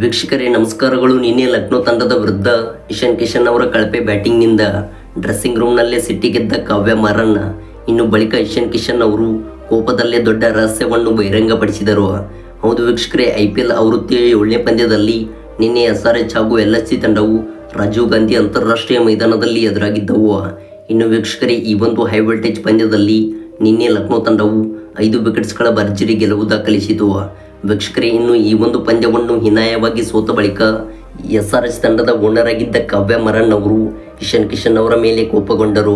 ವೀಕ್ಷಕರೇ, ನಮಸ್ಕಾರಗಳು. ನಿನ್ನೆ ಲಕ್ನೋ ತಂಡದ ವಿರುದ್ಧ ಇಶಾನ್ ಕಿಶನ್ ಅವರ ಕಳಪೆ ಬ್ಯಾಟಿಂಗ್ನಿಂದ ಡ್ರೆಸ್ಸಿಂಗ್ ರೂಮ್ನಲ್ಲೇ ಸಿಟ್ಟಿಗೆದ್ದ ಕಾವ್ಯ ಮಾರನ್ನ ಇನ್ನು ಬಳಿಕ ಇಶಾನ್ ಕಿಶನ್ ಅವರು ಕೋಪದಲ್ಲೇ ದೊಡ್ಡ ರಹಸ್ಯವನ್ನು ಬಹಿರಂಗಪಡಿಸಿದರು. ಹೌದು ವೀಕ್ಷಕರೇ, ಐ ಪಿ ಎಲ್ ಆವೃತ್ತಿಯ ಏಳನೇ ಪಂದ್ಯದಲ್ಲಿ ನಿನ್ನೆ ಎಸ್ ಆರ್ ಎಚ್ ಹಾಗೂ ಎಲ್ ಎಸ್ ಸಿ ತಂಡವು ರಾಜೀವ್ ಗಾಂಧಿ ಅಂತಾರಾಷ್ಟ್ರೀಯ ಮೈದಾನದಲ್ಲಿ ಎದುರಾಗಿದ್ದವು. ಇನ್ನು ವೀಕ್ಷಕರೇ, ಈ ಒಂದು ಹೈ ವೋಲ್ಟೇಜ್ ಪಂದ್ಯದಲ್ಲಿ ನಿನ್ನೆ ಲಕ್ನೋ ತಂಡವು ಐದು ವಿಕೆಟ್ಸ್ಗಳ ಭರ್ಜರಿ ಗೆಲುವು ದಾಖಲಿಸಿತು. ವೀಕ್ಷಕರೇ ಇನ್ನು ಈ ಒಂದು ಪಂದ್ಯವನ್ನು ಹಿನಾಯವಾಗಿ ಸೋತ ಬಳಿಕ ಎಸ್ ಆರ್ ಎಸ್ ತಂಡದ ಓನರ್ ಆಗಿದ್ದ ಕಾವ್ಯ ಮರಣ್ ಅವರು ಇಶಾನ್ ಕಿಶನ್ ಅವರ ಮೇಲೆ ಕೋಪಗೊಂಡರು.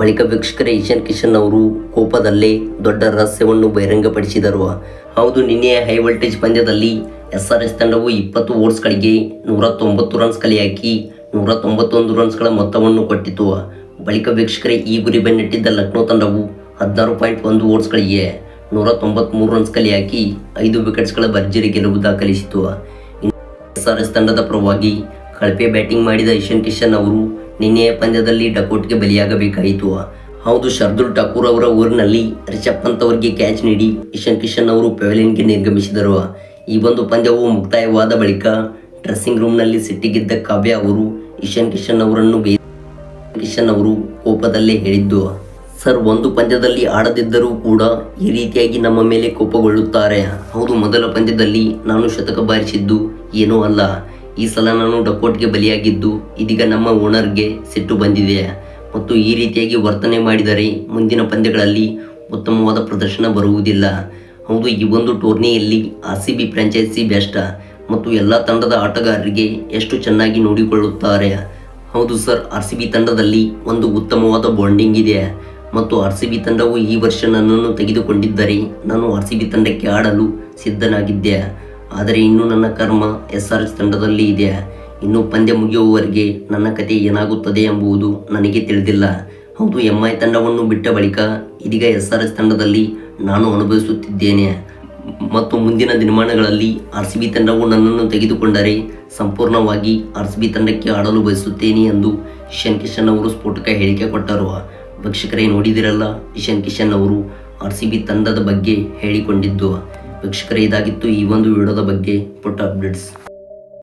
ಬಳಿಕ ವೀಕ್ಷಕರೇ ಇಶನ್ ಕಿಶನ್ ಅವರು ಕೋಪದಲ್ಲೇ ದೊಡ್ಡ ರಹಸ್ಯವನ್ನು ಬಹಿರಂಗಪಡಿಸಿದರು. ಹೌದು, ನಿನ್ನೆಯ ಹೈ ವೋಲ್ಟೇಜ್ ಪಂದ್ಯದಲ್ಲಿ ಎಸ್ ಆರ್ ಎಸ್ ತಂಡವು ಇಪ್ಪತ್ತು ಓವರ್ಸ್ಗಳಿಗೆ ನೂರ ತೊಂಬತ್ತು ರನ್ಸ್ ಕಲೆ ಹಾಕಿ ನೂರ ತೊಂಬತ್ತೊಂದು ರನ್ಸ್ಗಳ ಮೊತ್ತವನ್ನು ಕೊಟ್ಟಿತು. ಬಳಿಕ ವೀಕ್ಷಕರೇ, ಈ ಗುರಿ ಬೆನ್ನಟ್ಟಿದ್ದ ಲಕ್ನೋ ತಂಡವು ಹದಿನಾರು ಪಾಯಿಂಟ್ ಒಂದು ಓವರ್ಸ್ಗಳಿಗೆ ನೂರ ತೊಂಬತ್ಮೂರು ರನ್ಸ್ ಕಲೆ ಹಾಕಿ ಐದು ವಿಕೆಟ್ಸ್ಗಳ ಭರ್ಜರಿ ಗೆಲುವು ದಾಖಲಿಸಿತು. ಎಸ್ ಆರ್ ಎಸ್ ತಂಡದ ಪರವಾಗಿ ಕಳಪೆ ಬ್ಯಾಟಿಂಗ್ ಮಾಡಿದ ಇಶಾನ್ ಕಿಶನ್ ಅವರು ನಿನ್ನೆಯ ಪಂದ್ಯದಲ್ಲಿ ಡಕೋಟ್ಗೆ ಬಲಿಯಾಗಬೇಕಾಯಿತು. ಹೌದು, ಶರ್ದುಲ್ ಠಾಕೂರ್ ಅವರ ಊರಿನಲ್ಲಿ ರಿಷಬ್ ಪಂತ್ ಅವರಿಗೆ ಕ್ಯಾಚ್ ನೀಡಿ ಇಶಾನ್ ಕಿಶನ್ ಅವರು ಪೆವಿಲಿಯನ್ಗೆ ನಿರ್ಗಮಿಸಿದರು. ಈ ಒಂದು ಪಂದ್ಯವು ಮುಕ್ತಾಯವಾದ ಬಳಿಕ ಡ್ರೆಸ್ಸಿಂಗ್ ರೂಮ್ನಲ್ಲಿ ಸಿಟ್ಟಿಗಿದ್ದ ಕಾವ್ಯ ಅವರು ಇಶಾನ್ ಕಿಶನ್ ಅವರನ್ನು ಬೇ ಕಿಶನ್ ಅವರು ಕೋಪದಲ್ಲೇ ಹೇಳಿದ್ದು. ಸರ್, ಒಂದು ಪಂದ್ಯದಲ್ಲಿ ಆಡದಿದ್ದರೂ ಕೂಡ ಈ ರೀತಿಯಾಗಿ ನಮ್ಮ ಮೇಲೆ ಕೋಪಗೊಳ್ಳುತ್ತಾರೆ. ಹೌದು, ಮೊದಲ ಪಂದ್ಯದಲ್ಲಿ ನಾನು ಶತಕ ಬಾರಿಸಿದ್ದು ಏನೂ ಅಲ್ಲ. ಈ ಸಲ ನಾನು ಡಕೋಟ್ಗೆ ಬಲಿಯಾಗಿದ್ದು ಇದೀಗ ನಮ್ಮ ಓನರ್ಗೆ ಸಿಟ್ಟು ಬಂದಿದೆ. ಮತ್ತು ಈ ರೀತಿಯಾಗಿ ವರ್ತನೆ ಮಾಡಿದರೆ ಮುಂದಿನ ಪಂದ್ಯಗಳಲ್ಲಿ ಉತ್ತಮವಾದ ಪ್ರದರ್ಶನ ಬರುವುದಿಲ್ಲ. ಹೌದು, ಈ ಒಂದು ಟೂರ್ನಿಯಲ್ಲಿ R C B franchise best ಮತ್ತು ಎಲ್ಲ ತಂಡದ ಆಟಗಾರರಿಗೆ ಎಷ್ಟು ಚೆನ್ನಾಗಿ ನೋಡಿಕೊಳ್ಳುತ್ತಾರೆ. ಹೌದು ಸರ್, ಆರ್ ಸಿ ಬಿ ತಂಡದಲ್ಲಿ ಒಂದು ಉತ್ತಮವಾದ ಬಾಂಡಿಂಗ್ ಇದೆ. ಮತ್ತು ಆರ್ ಸಿ ಬಿ ತಂಡವು ಈ ವರ್ಷ ನನ್ನನ್ನು ತೆಗೆದುಕೊಂಡಿದ್ದರೆ ನಾನು ಆರ್ ಸಿ ಬಿ ತಂಡಕ್ಕೆ ಆಡಲು ಸಿದ್ಧನಾಗಿದ್ದೆ. ಆದರೆ ಇನ್ನೂ ನನ್ನ ಕರ್ಮ ಎಸ್ ಆರ್ ಎಸ್ ತಂಡದಲ್ಲಿ ಇದೆ. ಇನ್ನು ಪಂದ್ಯ ಮುಗಿಯುವವರೆಗೆ ನನ್ನ ಕತೆ ಏನಾಗುತ್ತದೆ ಎಂಬುದು ನನಗೆ ತಿಳಿದಿಲ್ಲ. ಹೌದು, ಎಂ ಐ ತಂಡವನ್ನು ಬಿಟ್ಟ ಬಳಿಕ ಇದೀಗ ಎಸ್ ಆರ್ ಎಸ್ ತಂಡದಲ್ಲಿ ನಾನು ಅನುಭವಿಸುತ್ತಿದ್ದೇನೆ. ಮತ್ತು ಮುಂದಿನ ದಿನಮಾನಗಳಲ್ಲಿ ಆರ್ ಸಿ ಬಿ ತಂಡವು ನನ್ನನ್ನು ತೆಗೆದುಕೊಂಡರೆ ಸಂಪೂರ್ಣವಾಗಿ ಆರ್ ಸಿ ಬಿ ತಂಡಕ್ಕೆ ಆಡಲು ಬಯಸುತ್ತೇನೆ ಎಂದು ಕಿಶನ್ ಕಿಶನ್ ಅವರು ಸ್ಫೋಟಕ ಹೇಳಿಕೆ ಕೊಟ್ಟರು. ವೀಕ್ಷಕರೇ ನೋಡಿದಿರಲ್ಲ ಇಶಾನ್ ಕಿಶನ್ ಅವರು ಆರ್ ಸಿ ಬಿ ತಂಡದ ಬಗ್ಗೆ ಹೇಳಿಕೊಂಡಿದ್ದು. ವೀಕ್ಷಕರೇ, ಇದಾಗಿತ್ತು ಈ ಒಂದು ವಿಡಿಯೋದ ಬಗ್ಗೆ ಪುಟ್ಟ ಅಪ್ಡೇಟ್ಸ್.